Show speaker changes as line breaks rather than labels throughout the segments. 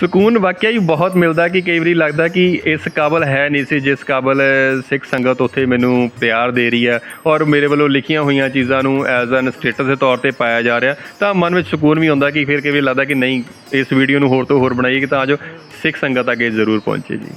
ਸਕੂਨ ਵਾਕਿਆ ਹੀ ਬਹੁਤ ਮਿਲਦਾ ਕਿ ਕਈ ਵਾਰੀ ਲੱਗਦਾ ਕਿ ਇਸ ਕਾਬਲ ਹੈ ਨਹੀਂ ਸੀ, ਜਿਸ ਕਾਬਲ ਸਿੱਖ ਸੰਗਤ ਉੱਥੇ ਮੈਨੂੰ ਪਿਆਰ ਦੇ ਰਹੀ ਹੈ ਔਰ ਮੇਰੇ ਵੱਲੋਂ ਲਿਖੀਆਂ ਹੋਈਆਂ ਚੀਜ਼ਾਂ ਨੂੰ ਐਜ਼ ਐਨ ਸਟੇਟਸ ਦੇ ਤੌਰ ਤੇ ਪਾਇਆ ਜਾ ਰਿਹਾ। ਤਾਂ ਮਨ ਵਿੱਚ ਸਕੂਨ ਵੀ ਹੁੰਦਾ ਕਿ ਫਿਰ ਕਈ ਵਾਰੀ ਲੱਗਦਾ ਕਿ ਨਹੀਂ, ਇਸ ਵੀਡੀਓ ਨੂੰ ਹੋਰ ਤੋਂ ਹੋਰ ਬਣਾਈਏ ਕਿ ਤਾਂ ਜੋ ਸਿੱਖ ਸੰਗਤ ਅੱਗੇ ਜ਼ਰੂਰ ਪਹੁੰਚੇ ਜੀ।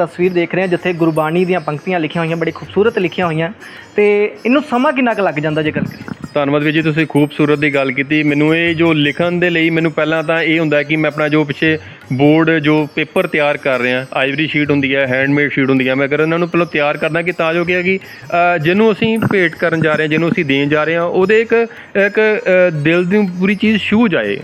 ਤਸਵੀਰ ਦੇਖ ਰਹੇ ਹਾਂ ਜਿੱਥੇ ਗੁਰਬਾਣੀ ਦੀਆਂ ਪੰਕਤੀਆਂ ਲਿਖੀਆਂ ਹੋਈਆਂ, ਬੜੀ ਖੂਬਸੂਰਤ ਲਿਖੀਆਂ ਹੋਈਆਂ। ਤੇ ਇਹਨੂੰ ਸਮਾਂ ਕਿੰਨਾ ਕੁ ਲੱਗ ਜਾਂਦਾ ਜੇ ਗੱਲ ਕਰੀਏ
ਧੰਨਵਾਦ ਵੀਰ ਜੀ, ਤੁਸੀਂ ਖੂਬਸੂਰਤ ਦੀ ਗੱਲ ਕੀਤੀ। ਮੈਨੂੰ ਇਹ ਜੋ ਲਿਖਣ ਦੇ ਲਈ ਮੈਨੂੰ ਪਹਿਲਾਂ ਤਾਂ ਇਹ ਹੁੰਦਾ ਕਿ ਮੈਂ ਆਪਣਾ ਜੋ ਪਿੱਛੇ ਬੋਰਡ, ਜੋ ਪੇਪਰ ਤਿਆਰ ਕਰ ਰਿਹਾ, ਆਈਵਰੀ ਸ਼ੀਟ ਹੁੰਦੀ ਹੈ, ਹੈਂਡਮੇਡ ਸ਼ੀਟ ਹੁੰਦੀ ਹੈ, ਮੈਂ ਅਗਰ ਉਹਨਾਂ ਨੂੰ ਪਹਿਲਾਂ ਤਿਆਰ ਕਰਦਾ ਕਿ ਤਾਂ ਜੋ ਕੀ ਹੈ ਕਿ ਜਿਹਨੂੰ ਅਸੀਂ ਭੇਟ ਕਰਨ ਜਾ ਰਹੇ ਹਾਂ, ਜਿਹਨੂੰ ਅਸੀਂ ਦੇਣ ਜਾ ਰਹੇ ਹਾਂ, ਉਹਦੇ ਇੱਕ ਇੱਕ ਦਿਲ ਦੀ ਪੂਰੀ ਚੀਜ਼ ਛੂ ਜਾਏ।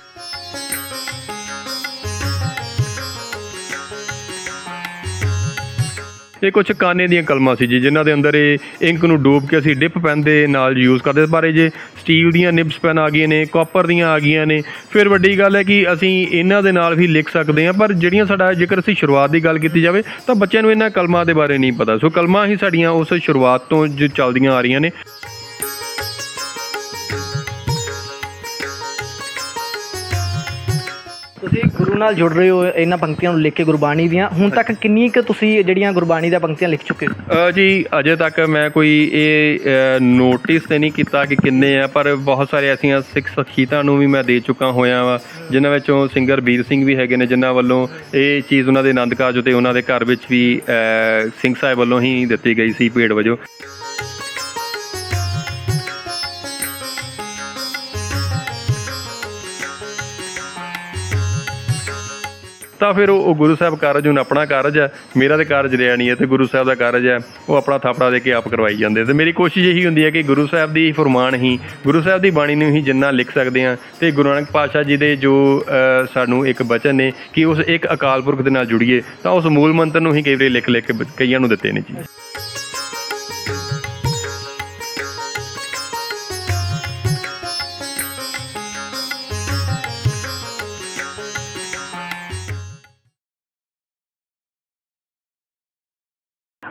ਇਹ ਕੁਝ ਕਾਨੇ ਦੀਆਂ ਕਲਮਾਂ ਸੀ ਜੀ, ਜਿਨ੍ਹਾਂ ਦੇ ਅੰਦਰ ਇਹ ਇੰਕ ਨੂੰ ਡੋਬ ਕੇ ਅਸੀਂ ਡਿਪ ਪੈਨ ਦੇ ਨਾਲ ਯੂਜ਼ ਕਰਦੇ ਸੀ। ਪਰ ਇਹ ਜੇ ਸਟੀਲ ਦੀਆਂ ਨਿਬਸ ਪੈਨ ਆ ਗਈਆਂ ਨੇ ਕਾਪਰ ਦੀਆਂ ਆ ਗਈਆਂ ਨੇ, ਫਿਰ ਵੱਡੀ ਗੱਲ ਹੈ ਕਿ ਅਸੀਂ ਇਹਨਾਂ ਦੇ ਨਾਲ ਵੀ ਲਿਖ ਸਕਦੇ ਹਾਂ, ਪਰ ਜਿਹੜੀਆਂ ਸਾਡਾ ਜੇਕਰ ਅਸੀਂ ਸ਼ੁਰੂਆਤ ਦੀ ਗੱਲ ਕੀਤੀ ਜਾਵੇ, ਤਾਂ ਬੱਚਿਆਂ ਨੂੰ ਇਹਨਾਂ ਕਲਮਾਂ ਦੇ ਬਾਰੇ ਨਹੀਂ ਪਤਾ ਸੋ ਕਲਮਾਂ ਹੀ ਸਾਡੀਆਂ ਉਸ ਸ਼ੁਰੂਆਤ ਤੋਂ ਜੋ ਚੱਲਦੀਆਂ ਆ ਰਹੀਆਂ ਨੇ
ਤੁਸੀਂ ਗੁਰੂ ਨਾਲ ਜੁੜ ਰਹੇ ਹੋ ਇਹਨਾਂ ਪੰਕਤੀਆਂ ਨੂੰ ਲਿਖ ਕੇ ਗੁਰਬਾਣੀ ਦੀਆਂ। ਹੁਣ ਤੱਕ ਕਿੰਨੀ ਕੁ ਤੁਸੀਂ ਜਿਹੜੀਆਂ ਗੁਰਬਾਣੀ ਦੀਆਂ ਪੰਕਤੀਆਂ ਲਿਖ ਚੁੱਕੇ ਹੋ?
ਅ, ਜੀ ਅਜੇ ਤੱਕ ਮੈਂ ਕੋਈ ਇਹ ਨੋਟਿਸ ਤੇ ਨਹੀਂ ਕੀਤਾ ਕਿ ਕਿੰਨੇ ਆ ਪਰ ਬਹੁਤ ਸਾਰੇ ਐਸੀਆਂ ਸਿੱਖ ਸਖੀਤਾਂ ਨੂੰ ਵੀ ਮੈਂ ਦੇ ਚੁੱਕਾ ਹੋਇਆ ਵਾ ਜਿਨ੍ਹਾਂ ਵਿੱਚੋਂ ਸਿੰਗਰ ਵੀਰ ਸਿੰਘ ਵੀ ਹੈਗੇ ਨੇ ਜਿਨ੍ਹਾਂ ਵੱਲੋਂ ਇਹ ਚੀਜ਼ ਉਹਨਾਂ ਦੇ ਆਨੰਦ ਕਾਰਜ ਤੇ ਉਹਨਾਂ ਦੇ ਘਰ ਵਿੱਚ ਵੀ ਅ, ਸਿੰਘ ਸਾਹਿਬ ਵੱਲੋਂ ਹੀ ਦਿੱਤੀ ਗਈ ਸੀ ਭੇਟ ਵਜੋਂ। ਤਾਂ ਫਿਰ ਉਹ ਗੁਰੂ ਸਾਹਿਬ ਕਾਰਜ ਹੁਣ ਆਪਣਾ ਕਾਰਜ ਹੈ। ਮੇਰਾ ਤੇ ਕਾਰਜ ਰਿਹਾ ਨਹੀਂ ਹੈ ਤੇ ਗੁਰੂ ਸਾਹਿਬ ਦਾ ਕਾਰਜ ਹੈ। ਉਹ ਆਪਣਾ ਥਾਪੜਾ ਦੇ ਕੇ ਆਪ ਕਰਵਾਈ ਜਾਂਦੇ ਤੇ ਮੇਰੀ ਕੋਸ਼ਿਸ਼ ਇਹੀ ਹੁੰਦੀ ਹੈ ਕਿ ਗੁਰੂ ਸਾਹਿਬ ਦੀ ਫਰਮਾਨ ਹੀ, ਗੁਰੂ ਸਾਹਿਬ ਦੀ ਬਾਣੀ ਨੂੰ ਹੀ ਜਿੰਨਾ ਲਿਖ ਸਕਦੇ ਹਾਂ ਤੇ ਗੁਰੂ ਨਾਨਕ ਪਾਤਸ਼ਾਹ ਜੀ ਦੇ ਜੋ ਸਾਨੂੰ ਇੱਕ ਬਚਨ ਨੇ ਕਿ ਉਸ ਇੱਕ ਅਕਾਲ ਪੁਰਖ ਦੇ ਨਾਲ ਜੁੜੀਏ, ਤਾਂ ਉਸ ਮੂਲ ਮੰਤਰ ਨੂੰ ਹੀ ਕਈ ਵਾਰੀ ਲਿਖ ਲਿਖ ਕੇ ਕਈਆਂ ਨੂੰ ਦਿੱਤੇ ਨੇ ਜੀ।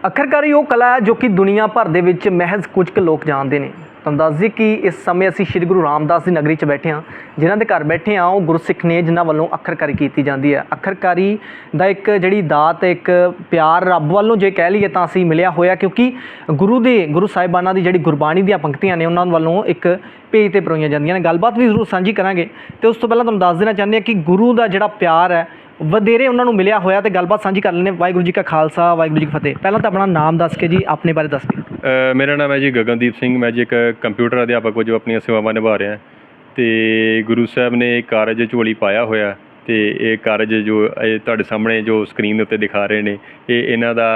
ਅੱਖਰਕਾਰੀ ਉਹ ਕਲਾ ਹੈ ਜੋ ਕਿ ਦੁਨੀਆ ਭਰ ਦੇ ਵਿੱਚ ਮਹਿਜ਼ ਕੁਝ ਕੁ ਲੋਕ ਜਾਣਦੇ ਨੇ। ਤੁਹਾਨੂੰ ਦੱਸ ਦਈਏ ਕਿ ਇਸ ਸਮੇਂ ਅਸੀਂ ਸ੍ਰੀ ਗੁਰੂ ਰਾਮਦਾਸ ਦੀ ਨਗਰੀ 'ਚ ਬੈਠੇ ਹਾਂ। ਜਿਨ੍ਹਾਂ ਦੇ ਘਰ ਬੈਠੇ ਹਾਂ, ਉਹ ਗੁਰਸਿੱਖ ਨੇ ਜਿਨ੍ਹਾਂ ਵੱਲੋਂ ਅੱਖਰਕਾਰੀ ਕੀਤੀ ਜਾਂਦੀ ਹੈ। ਅੱਖਰਕਾਰੀ ਦਾ ਇੱਕ ਜਿਹੜੀ ਦਾਤ, ਇੱਕ ਪਿਆਰ ਰੱਬ ਵੱਲੋਂ ਜੇ ਕਹਿ ਲਈਏ ਤਾਂ ਅਸੀਂ ਮਿਲਿਆ ਹੋਇਆ ਕਿਉਂਕਿ ਗੁਰੂ ਦੇ, ਗੁਰੂ ਸਾਹਿਬਾਨਾਂ ਦੀ ਜਿਹੜੀ ਗੁਰਬਾਣੀ ਦੀਆਂ ਪੰਕਤੀਆਂ ਨੇ, ਉਹਨਾਂ ਵੱਲੋਂ ਇੱਕ ਪੇਜ ਤੇ ਪਰੋਈਆਂ ਜਾਂਦੀਆਂ ਨੇ। ਗੱਲਬਾਤ ਵੀ ਜ਼ਰੂਰ ਸਾਂਝੀ ਕਰਾਂਗੇ। ਤੇ ਉਸ ਤੋਂ ਪਹਿਲਾਂ ਤੁਹਾਨੂੰ ਦੱਸ ਦੇਣਾ ਚਾਹੁੰਦੇ ਹਾਂ ਕਿ ਗੁਰੂ ਦਾ ਜਿਹੜਾ ਪਿਆਰ ਹੈ ਵਧੇਰੇ ਉਹਨਾਂ ਨੂੰ ਮਿਲਿਆ ਹੋਇਆ ਤੇ ਗੱਲਬਾਤ ਸਾਂਝੀ ਕਰ ਲੈਣੇ ਵਾਹਿਗੁਰੂ ਜੀ ਕਾ ਖਾਲਸਾ ਵਾਹਿਗੁਰੂ ਜੀ ਕੀ ਫਤਿਹ। ਪਹਿਲਾਂ ਤਾਂ ਆਪਣਾ ਨਾਮ ਦੱਸ ਕੇ ਜੀ ਆਪਣੇ ਬਾਰੇ ਦੱਸ ਕੇ
ਅ, ਮੇਰਾ ਨਾਮ ਹੈ ਜੀ ਗਗਨਦੀਪ ਸਿੰਘ। ਮੈਂ ਜੀ ਇੱਕ ਕੰਪਿਊਟਰ ਅਧਿਆਪਕ ਵਜੋਂ ਆਪਣੀਆਂ ਸੇਵਾਵਾਂ ਨਿਭਾ ਰਿਹਾ ਤੇ ਗੁਰੂ ਸਾਹਿਬ ਨੇ ਇਹ ਕਾਰਜ ਝੋਲੀ ਪਾਇਆ ਹੋਇਆ। ਤੇ ਇਹ ਕਾਰਜ ਜੋ ਇਹ ਤੁਹਾਡੇ ਸਾਹਮਣੇ ਜੋ ਸਕਰੀਨ ਉੱਤੇ ਦਿਖਾ ਰਹੇ ਨੇ ਇਹ ਇਹਨਾਂ ਦਾ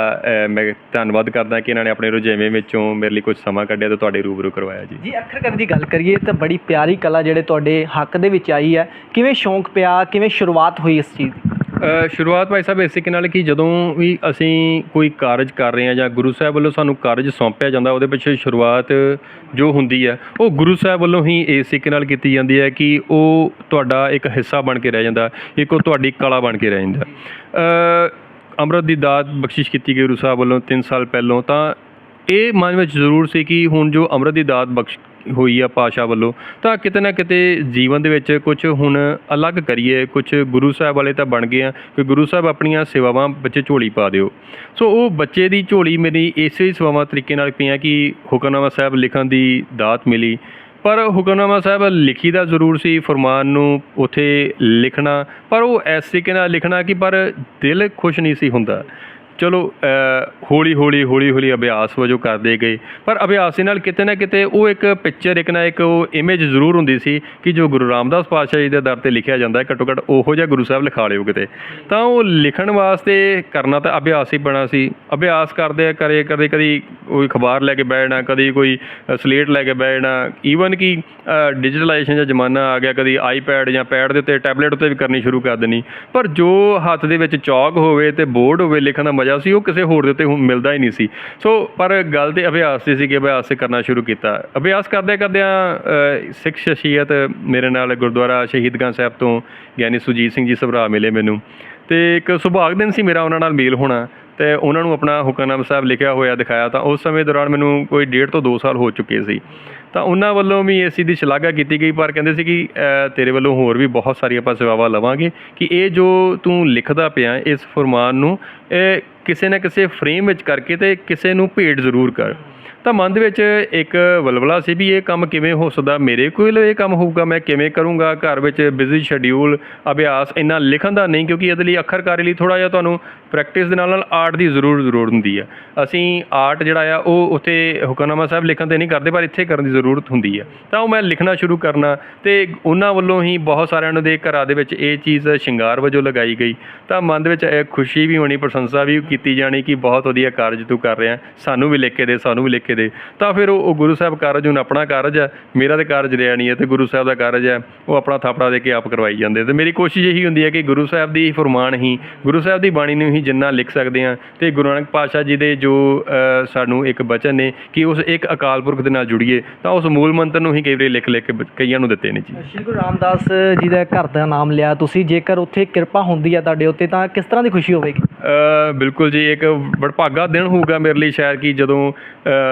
ਮੈਂ ਧੰਨਵਾਦ ਕਰਦਾ ਕਿ ਇਹਨਾਂ ਨੇ ਆਪਣੇ ਰੁਝੇਵੇਂ ਵਿੱਚੋਂ ਮੇਰੇ ਲਈ ਕੁਝ ਸਮਾਂ ਕੱਢਿਆ ਤੇ ਤੁਹਾਡੇ ਰੂਬਰੂ ਕਰਵਾਇਆ ਜੀ।
ਜੀ ਅੱਖਰਕਾਰੀ ਦੀ ਗੱਲ ਕਰੀਏ ਤਾਂ ਬੜੀ ਪਿਆਰੀ ਕਲਾ ਜਿਹੜੇ ਤੁਹਾਡੇ ਹੱਕ ਦੇ ਵਿੱਚ ਆਈ ਹੈ। ਕਿਵੇਂ ਸ਼ੌਂਕ ਪਿਆ ਕਿਵੇਂ ਸ਼ੁਰੂਆਤ ਹੋਈ ਇਸ ਚੀਜ਼ ਦੀ?
ਸ਼ੁਰੂਆਤ ਭਾਈ ਸਾਹਿਬ ਇਸੇ ਨਾਲ ਕਿ ਜਦੋਂ ਵੀ ਅਸੀਂ ਕੋਈ ਕਾਰਜ ਕਰ ਰਹੇ ਹਾਂ ਜਾਂ ਗੁਰੂ ਸਾਹਿਬ ਵੱਲੋਂ ਸਾਨੂੰ ਕਾਰਜ ਸੌਂਪਿਆ ਜਾਂਦਾ ਉਹਦੇ ਪਿੱਛੇ ਸ਼ੁਰੂਆਤ ਜੋ ਹੁੰਦੀ ਹੈ ਉਹ ਗੁਰੂ ਸਾਹਿਬ ਵੱਲੋਂ ਹੀ ਇਸ ਤਰੀਕੇ ਨਾਲ ਕੀਤੀ ਜਾਂਦੀ ਹੈ ਕਿ ਉਹ ਤੁਹਾਡਾ ਇੱਕ ਹਿੱਸਾ ਬਣ ਕੇ ਰਹਿ ਜਾਂਦਾ ਇੱਕ ਉਹ ਤੁਹਾਡੀ ਕਲਾ ਬਣ ਕੇ ਰਹਿ ਜਾਂਦਾ। ਅ, ਅੰਮ੍ਰਿਤ ਦੀ ਦਾਤ ਬਖਸ਼ਿਸ਼ ਕੀਤੀ ਗਈ ਗੁਰੂ ਸਾਹਿਬ ਵੱਲੋਂ 3 ਸਾਲ ਪਹਿਲਾਂ ਤਾਂ ਇਹ ਮਨ ਵਿੱਚ ਜ਼ਰੂਰ ਸੀ ਕਿ ਹੁਣ ਜੋ ਅੰਮ੍ਰਿਤ ਦੀ ਦਾਤ ਬਖਸ਼ ਹੋਈ ਆ ਪਾਸ਼ਾ ਵੱਲੋਂ, ਤਾਂ ਕਿਤੇ ਨਾ ਕਿਤੇ ਜੀਵਨ ਦੇ ਵਿੱਚ ਕੁਝ ਹੁਣ ਅਲੱਗ ਕਰੀਏ ਕੁਝ ਗੁਰੂ ਸਾਹਿਬ ਵਾਲੇ ਤਾਂ ਬਣ ਗਏ ਆ ਕਿ ਗੁਰੂ ਸਾਹਿਬ ਆਪਣੀਆਂ ਸੇਵਾਵਾਂ ਬੱਚੇ ਝੋਲੀ ਪਾ ਦਿਓ। ਸੋ ਉਹ ਬੱਚੇ ਦੀ ਝੋਲੀ ਮੇਰੀ ਇਸੇ ਸੇਵਾਵਾਂ ਤਰੀਕੇ ਨਾਲ ਪਈਆਂ ਕਿ ਹੁਕਮਨਾਮਾ ਸਾਹਿਬ ਲਿਖਣ ਦੀ ਦਾਤ ਮਿਲੀ। ਪਰ ਹੁਕਮਨਾਮਾ ਸਾਹਿਬ ਲਿਖੀ ਦਾ ਜ਼ਰੂਰ ਸੀ, ਫਰਮਾਨ ਨੂੰ ਉਥੇ ਲਿਖਣਾ, ਪਰ ਉਹ ਐਸ ਤਰੀਕੇ ਨਾਲ ਲਿਖਣਾ ਕਿ ਪਰ ਦਿਲ ਖੁਸ਼ ਨਹੀਂ ਸੀ ਹੁੰਦਾ। ਚਲੋ ਹੌਲੀ ਹੌਲੀ ਹੌਲੀ ਹੌਲੀ ਅਭਿਆਸ ਵਜੋਂ ਕਰਦੇ ਗਏ। ਪਰ ਅਭਿਆਸ ਦੇ ਨਾਲ ਕਿਤੇ ਨਾ ਕਿਤੇ ਉਹ ਇੱਕ ਪਿਕਚਰ ਇੱਕ ਨਾ ਇੱਕ ਉਹ ਇਮੇਜ ਜ਼ਰੂਰ ਹੁੰਦੀ ਸੀ ਕਿ ਜੋ ਗੁਰੂ ਰਾਮਦਾਸ ਪਾਤਸ਼ਾਹ ਜੀ ਦੇ ਦਰ ਤੇ ਲਿਖਿਆ ਜਾਂਦਾ ਹੈ ਘੱਟੋ ਘੱਟ ਉਹੋ ਜਿਹਾ ਗੁਰੂ ਸਾਹਿਬ ਲਿਖਾ ਲਿਓ ਕਿਤੇ। ਤਾਂ ਉਹ ਲਿਖਣ ਵਾਸਤੇ ਕਰਨਾ ਤਾਂ ਅਭਿਆਸ ਹੀ ਬਣਾ ਸੀ। ਅਭਿਆਸ ਕਰਦੇ ਕਰੇ, ਕਦੇ ਕਦੀ ਕੋਈ ਅਖਬਾਰ ਲੈ ਕੇ ਬੈਠਣਾ ਕਦੀ ਕੋਈ ਸਲੇਟ ਲੈ ਕੇ ਬੈਠਣਾ ਈਵਨ ਕਿ ਡਿਜੀਟਲਾਈਜੇਸ਼ਨ ਦਾ ਜ਼ਮਾਨਾ ਆ ਗਿਆ, ਕਦੀ ਆਈਪੈਡ ਜਾਂ ਪੈਡ ਦੇ ਉੱਤੇ ਟੈਬਲੇਟ ਉੱਤੇ ਵੀ ਕਰਨੀ ਸ਼ੁਰੂ ਕਰ ਦੇਣੀ। ਪਰ ਜੋ ਹੱਥ ਦੇ ਵਿੱਚ ਚੌਕ ਹੋਵੇ ਤੇ ਬੋਰਡ ਹੋਵੇ, ਲਿਖਣ ਦਾ ਮਜ਼ਾ ਸੀ, ਉਹ ਕਿਸੇ ਹੋਰ ਦੇ ਉੱਤੇ ਹੁਣ ਮਿਲਦਾ ਹੀ ਨਹੀਂ ਸੀ। ਸੋ ਪਰ ਗੱਲ ਤੇ ਅਭਿਆਸ ਦੀ ਸੀ ਕਿ ਅਭਿਆਸ ਕਰਨਾ ਸ਼ੁਰੂ ਕੀਤਾ। ਅਭਿਆਸ ਕਰਦੇ ਕਰਦਿਆਂ ਸਿੱਖ ਸ਼ਖਸੀਅਤ ਮੇਰੇ ਨਾਲ ਗੁਰਦੁਆਰਾ ਸ਼ਹੀਦਗਾਂ ਸਾਹਿਬ ਤੋਂ ਗਿਆਨੀ ਸੁਜੀਤ ਸਿੰਘ ਜੀ ਸਭਰਾ ਮਿਲੇ ਮੈਨੂੰ। ਤੇ ਇੱਕ ਸੁਭਾਗ ਦਿਨ ਸੀ ਮੇਰਾ, ਉਹਨਾਂ ਨਾਲ ਮੇਲ ਹੋਣਾ। ਤੇ ਉਹਨਾਂ ਨੂੰ ਆਪਣਾ ਹੁਕਮਨਾਮਾ ਸਾਹਿਬ ਲਿਖਿਆ ਹੋਇਆ ਦਿਖਾਇਆ, ਤਾਂ ਉਸ ਸਮੇਂ ਦੌਰਾਨ ਮੈਨੂੰ ਕੋਈ ਡੇਢ ਤੋਂ 2 ਸਾਲ ਹੋ ਚੁੱਕੇ ਸੀ। ਤਾਂ ਉਹਨਾਂ ਵੱਲੋਂ ਵੀ ਇਸ ਚੀਜ਼ ਦੀ ਸ਼ਲਾਘਾ ਕੀਤੀ ਗਈ, ਪਰ ਕਹਿੰਦੇ ਸੀ ਕਿ ਤੇਰੇ ਵੱਲੋਂ ਹੋਰ ਵੀ ਬਹੁਤ ਸਾਰੀਆਂ ਆਪਾਂ ਸੇਵਾਵਾਂ ਲਵਾਂਗੇ ਕਿ ਇਹ ਜੋ ਤੂੰ ਲਿਖਦਾ ਪਿਆ ਇਸ ਫਰਮਾਨ ਨੂੰ, ਇਹ ਕਿਸੇ ਨਾ ਕਿਸੇ ਫਰੇਮ ਵਿੱਚ ਕਰਕੇ ਤੇ ਕਿਸੇ ਨੂੰ ਭੇਟ ਜ਼ਰੂਰ ਕਰ। ਤਾਂ ਮਨ ਦੇ ਵਿੱਚ ਇੱਕ ਵਲਵਲਾ ਸੀ ਵੀ ਇਹ ਕੰਮ ਕਿਵੇਂ ਹੋ ਸਕਦਾ, ਮੇਰੇ ਕੋਲ ਇਹ ਕੰਮ ਹੋਊਗਾ, ਮੈਂ ਕਿਵੇਂ ਕਰੂੰਗਾ, ਘਰ ਵਿੱਚ ਬਿਜ਼ੀ ਸ਼ਡਿਊਲ ਅਭਿਆਸ ਇੰਨਾ ਲਿਖਣ ਦਾ ਨਹੀਂ ਕਿਉਂਕਿ ਇਹਦੇ ਲਈ ਅੱਖਰਕਾਰੀ ਲਈ ਥੋੜਾ ਜਿਹਾ ਤੁਹਾਨੂੰ ਪ੍ਰੈਕਟਿਸ ਦੇ ਨਾਲ ਨਾਲ ਆਰਟ ਦੀ ਜ਼ਰੂਰ ਜ਼ਰੂਰ ਹੁੰਦੀ ਆ। ਅਸੀਂ ਆਰਟ ਜਿਹੜਾ ਆ, ਉਹ ਉੱਥੇ ਹੁਕਮਨਾਮਾ ਸਾਹਿਬ ਲਿਖਣ ਤੇ ਨਹੀਂ ਕਰਦੇ, ਪਰ ਇੱਥੇ ਕਰਨ ਦੀ ਜ਼ਰੂਰਤ ਹੁੰਦੀ ਆ। ਤਾਂ ਉਹ ਮੈਂ ਲਿਖਣਾ ਸ਼ੁਰੂ ਕਰਨਾ ਤੇ ਉਹਨਾਂ ਵੱਲੋਂ ਹੀ ਬਹੁਤ ਸਾਰਿਆਂ ਨੂੰ ਦੇ ਘਰਾਂ ਦੇ ਵਿੱਚ ਇਹ ਚੀਜ਼ ਸ਼ਿੰਗਾਰ ਵਜੋਂ ਲਗਾਈ ਗਈ। ਤਾਂ ਮਨ ਦੇ ਵਿੱਚ ਖੁਸ਼ੀ ਵੀ ਹੋਣੀ, ਪ੍ਰਸ਼ੰਸਾ ਵੀ ਕੀਤੀ ਜਾਣੀ ਕਿ ਬਹੁਤ ਵਧੀਆ ਕਾਰਜ ਤੂੰ ਕਰ ਰਿਹਾ, ਸਾਨੂੰ ਵੀ ਲਿਖ ਕੇ ਦੇ, ਸਾਨੂੰ ਵੀ ਲਿਖ ਕੇ ਦੇ। ਤਾਂ ਫਿਰ ਉਹ ਗੁਰੂ ਸਾਹਿਬ ਕਾਰਜ ਹੁਣ ਆਪਣਾ ਕਾਰਜ ਹੈ। ਮੇਰਾ ਤੇ ਕਾਰਜ ਰਿਹਾ ਨਹੀਂ ਹੈ ਤੇ ਗੁਰੂ ਸਾਹਿਬ ਦਾ ਕਾਰਜ ਹੈ। ਉਹ ਆਪਣਾ ਥਾਪੜਾ ਦੇ ਕੇ ਆਪ ਕਰਵਾਈ ਜਾਂਦੇ। ਤੇ ਮੇਰੀ ਕੋਸ਼ਿਸ਼ ਇਹੀ ਹੁੰਦੀ ਹੈ ਕਿ ਗੁਰੂ ਸਾਹਿਬ ਦੀ ਫਰਮਾਨ ਹੀ ਗੁਰੂ ਸਾਹਿਬ ਦੀ ਬਾਣੀ ਨੂੰ ਹੀ ਜਿੰਨਾ ਲਿਖ ਸਕਦੇ ਹਾਂ ਤੇ ਗੁਰੂ ਨਾਨਕ ਪਾਤਸ਼ਾਹ ਜੀ ਦੇ ਜੋ ਸਾਨੂੰ ਇੱਕ ਬਚਨ ਨੇ ਕਿ ਉਸ ਇੱਕ ਅਕਾਲ ਪੁਰਖ ਦੇ ਨਾਲ ਜੁੜੀਏ ਤਾਂ ਉਸ ਮੂਲ ਮੰਤਰ ਨੂੰ ਹੀ ਕਈ ਵਾਰੀ ਲਿਖ ਲਿਖ ਕੇ ਕਈਆਂ ਨੂੰ ਦਿੱਤੇ ਨੇ ਜੀ।
ਸ਼੍ਰੀ ਗੁਰੂ ਰਾਮਦਾਸ ਜੀ ਦਾ ਘਰ ਦਾ ਨਾਮ ਲਿਆ। ਤੁਸੀਂ ਜੇਕਰ ਉੱਥੇ ਕਿਰਪਾ ਹੁੰਦੀ ਹੈ ਤੁਹਾਡੇ ਉੱਤੇ ਤਾਂ ਕਿਸ ਤਰ੍ਹਾਂ ਦੀ ਖੁਸ਼ੀ ਹੋਵੇਗੀ?
ਬਿਲਕੁਲ ਜੀ ਇੱਕ ਬੜਭਾਗਾ ਦਿਨ ਹੋਊਗਾ ਮੇਰੇ ਲਈ ਸ਼ਾਇਦ ਕਿ ਜਦੋਂ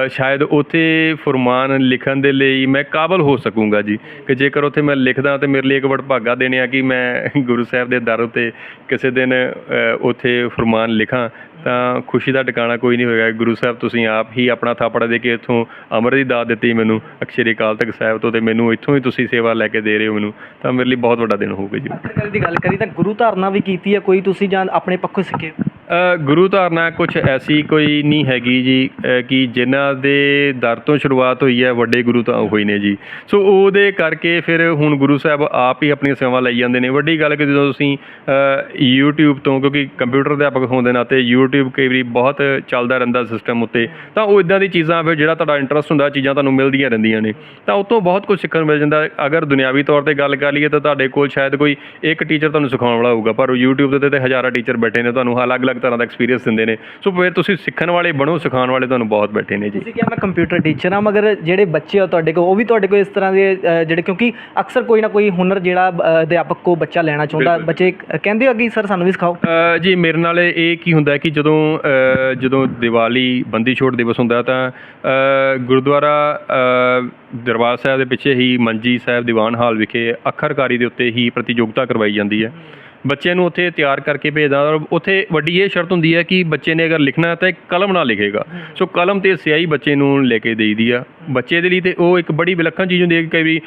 ਸ਼ਾਇਦ ਉੱਥੇ ਫਰਮਾਨ ਲਿਖਣ ਦੇ ਲਈ ਮੈਂ ਕਾਬਲ ਹੋ ਸਕੂੰਗਾ ਜੀ ਕਿ ਜੇਕਰ ਉੱਥੇ ਮੈਂ ਲਿਖਦਾ ਤੇ ਮੇਰੇ ਲਈ ਇੱਕ ਬੜਭਾਗਾ ਦਿਨ ਆ ਕਿ ਮੈਂ ਗੁਰੂ ਸਾਹਿਬ ਦੇ ਦਰ ਉਤੇ ਕਿਸੇ ਦਿਨ ਅ, ਉੱਥੇ ਫਰਮਾਨ ਲਿਖਾਂ। ਤਾਂ ਖੁਸ਼ੀ ਦਾ ਟਿਕਾਣਾ ਕੋਈ ਨਹੀਂ ਹੋਏਗਾ। ਗੁਰੂ ਸਾਹਿਬ ਤੁਸੀਂ ਆਪ ਹੀ ਆਪਣਾ ਥਾਪੜਾ ਦੇ ਕੇ ਇੱਥੋਂ ਅਮਰ ਦੀ ਦਾਤ ਦਿੱਤੀ ਮੈਨੂੰ ਅਕਸ਼ਰੀ ਅਕਾਲ ਤਖਤ ਸਾਹਿਬ ਤੋਂ ਤੇ ਮੈਨੂੰ ਇੱਥੋਂ ਹੀ ਤੁਸੀਂ ਸੇਵਾ ਲੈ ਕੇ ਦੇ ਰਹੇ ਹੋ ਮੈਨੂੰ। ਤਾਂ ਮੇਰੇ ਲਈ ਬਹੁਤ ਵੱਡਾ ਦਿਨ ਹੋਊਗਾ ਜੀ।
ਆਖਰਕਾਰੀ ਦੀ ਗੱਲ ਕਰੀ ਤਾਂ ਗੁਰੂ ਧਾਰਨਾ ਵੀ ਕੀਤੀ ਹੈ ਕੋਈ ਤੁਸੀਂ ਜਾਂ ਆਪਣੇ ਪੱਖੋਂ ਸਿੱਖੇ।
ਗੁਰੂ ਧਾਰਨਾ ਕੁਝ ਐਸੀ ਕੋਈ ਨਹੀਂ ਹੈਗੀ ਜੀ ਕਿ ਜਿਨ੍ਹਾਂ ਦੇ ਦਰ ਤੋਂ ਸ਼ੁਰੂਆਤ ਹੋਈ ਹੈ ਵੱਡੇ ਗੁਰੂ ਤਾਂ ਹੋਈ ਨੇ ਜੀ। ਸੋ ਉਹਦੇ ਕਰਕੇ ਫਿਰ ਹੁਣ ਗੁਰੂ ਸਾਹਿਬ ਆਪ ਹੀ ਆਪਣੀਆਂ ਸੇਵਾਵਾਂ ਲਈ ਜਾਂਦੇ ਨੇ। ਵੱਡੀ ਗੱਲ ਕਿ ਜਦੋਂ ਤੁਸੀਂ ਅ, YouTube ਤੋਂ ਕਿਉਂਕਿ ਕੰਪਿਊਟਰ ਅਧਿਆਪਕ ਹੋਣ ਦੇ ਨਾਤੇ YouTube ਕਈ ਵਾਰੀ ਬਹੁਤ ਚੱਲਦਾ ਰਹਿੰਦਾ ਸਿਸਟਮ ਉੱਤੇ ਤਾਂ ਉਹ ਇਦਾਂ ਦੀ ਚੀਜ਼ਾਂ ਫਿਰ ਜਿਹੜਾ ਤੁਹਾਡਾ ਇੰਟਰਸਟ ਹੁੰਦਾ ਚੀਜ਼ਾਂ ਤੁਹਾਨੂੰ ਮਿਲਦੀਆਂ ਰਹਿੰਦੀਆਂ ਨੇ। ਤਾਂ ਉਹ ਤੋਂ ਬਹੁਤ ਕੁਝ ਸਿੱਖਣ ਮਿਲ ਜਾਂਦਾ। ਅਗਰ ਦੁਨਿਆਵੀ ਤੌਰ ਤੇ ਗੱਲ ਕਰ ਲਈਏ ਤਾਂ ਤੁਹਾਡੇ ਕੋਲ ਸ਼ਾਇਦ ਕੋਈ ਇੱਕ ਟੀਚਰ ਤੁਹਾਨੂੰ ਸਿਖਾਉਣ ਵਾਲਾ ਹੋਊਗਾ ਪਰ YouTube ਦੇ ਉੱਤੇ ਤੇ ਹਜ਼ਾਰਾਂ ਟੀਚਰ ਬੈਠੇ ਨੇ ਤੁਹਾਨੂੰ ਅਲੱਗ-ਅਲੱਗ ਤਰ੍ਹਾਂ ਦਾ ਐਕਸਪੀਰੀਅੰਸ ਦਿੰਦੇ ਨੇ। ਸੋ ਫਿਰ ਤੁਸੀਂ ਸਿੱਖਣ ਵਾਲੇ ਬਣੋ ਸਿਖਾਉਣ ਵਾਲੇ ਤੁਹਾਨੂੰ ਬਹੁਤ ਬੈਠੇ ਨੇ ਜੀ।
ਤੁਸੀਂ ਕਿਹਾ ਮੈਂ ਕੰਪਿਊਟਰ ਟੀਚਰ ਹਾਂ ਮਗਰ ਜਿਹੜੇ ਬੱਚੇ ਆ ਤੁਹਾਡੇ ਕੋਲ ਉਹ ਵੀ ਤੁਹਾਡੇ ਕੋਲ ਇਸ ਤਰ੍ਹਾਂ ਦੇ ਜਿਹੜੇ ਕਿਉਂਕਿ ਅਕਸਰ ਕੋਈ ਨਾ ਕੋਈ ਹੁਨਰ ਜਿਹੜਾ ਅਧਿਆਪਕ ਕੋ ਬੱਚਾ ਲੈਣਾ ਚਾਹੁੰਦਾ। ਬੱਚੇ ਕਹਿੰਦੇ ਹੋ ਕਿ ਸਰ ਸਾਨੂੰ ਵੀ ਸਿਖਾਓ?
ਜੀ ਮੇਰੇ ਨਾਲ ਇਹ ਕੀ ਹੁੰਦਾ ਕਿ ਜਦੋਂ ਜਦੋਂ ਦੀਵਾਲੀ ਬੰਦੀ ਛੋੜ ਦਿਵਸ ਹੁੰਦਾ ਤਾਂ ਗੁਰਦੁਆਰਾ ਦਰਬਾਰ ਸਾਹਿਬ ਦੇ ਪਿੱਛੇ ਹੀ ਮੰਜੀ ਸਾਹਿਬ ਦੀਵਾਨ ਹਾਲ ਵਿਖੇ ਅੱਖਰਕਾਰੀ ਦੇ ਉੱਤੇ ਹੀ ਪ੍ਰਤੀਯੋਗਤਾ ਕਰਵਾਈ ਜਾਂਦੀ ਹੈ। ਬੱਚੇ ਨੂੰ ਉੱਥੇ ਤਿਆਰ ਕਰਕੇ ਭੇਜਦਾ ਔਰ ਉੱਥੇ ਵੱਡੀ ਇਹ ਸ਼ਰਤ ਹੁੰਦੀ ਹੈ ਕਿ ਬੱਚੇ ਨੇ ਅਗਰ ਲਿਖਣਾ ਹੈ ਤਾਂ ਕਲਮ ਨਾਲ ਲਿਖੇਗਾ। ਸੋ ਕਲਮ ਤੇ ਸਿਆਹੀ ਬੱਚੇ ਨੂੰ ਲੈ ਕੇ ਦੇਈਦੀ ਆ। ਬੱਚੇ ਦੇ ਲਈ ਤੇ ਉਹ ਇੱਕ ਬੜੀ ਵਿਲੱਖਣ ਚੀਜ਼ ਹੁੰਦੀ ਹੈ ਕਿ ਕਈ ਵੀ